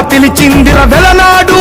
పిలిచిందిర వెలనాడు.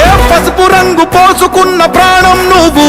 ఏ పసుపు రంగు పోసుకున్న ప్రాణం నువ్వు.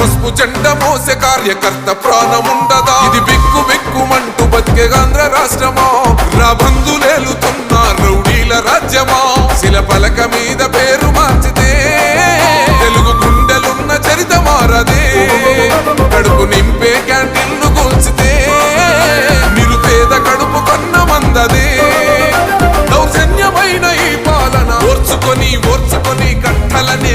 పసుపు జెండ మోసే కార్యకర్త ప్రాణం ఉండదా ఇది బిక్కు బిక్కుమంటూ బతికేగాంధ్ర రాష్ట్రమా? రా బంధులేలుతున్న రౌడీల రాజ్యమా? శిలపలక మీద పేరు మార్చితే తెలుగు గుండెలున్న చరిత మారదే. కడుపు నింపే క్యాంటీన్లు కూల్చితే నిరుపేద కడుపు కొన్న మందదే. దౌర్జన్యమైన ఈ పాలన ఓర్చుకొని ఓర్చుకొని కట్టలనే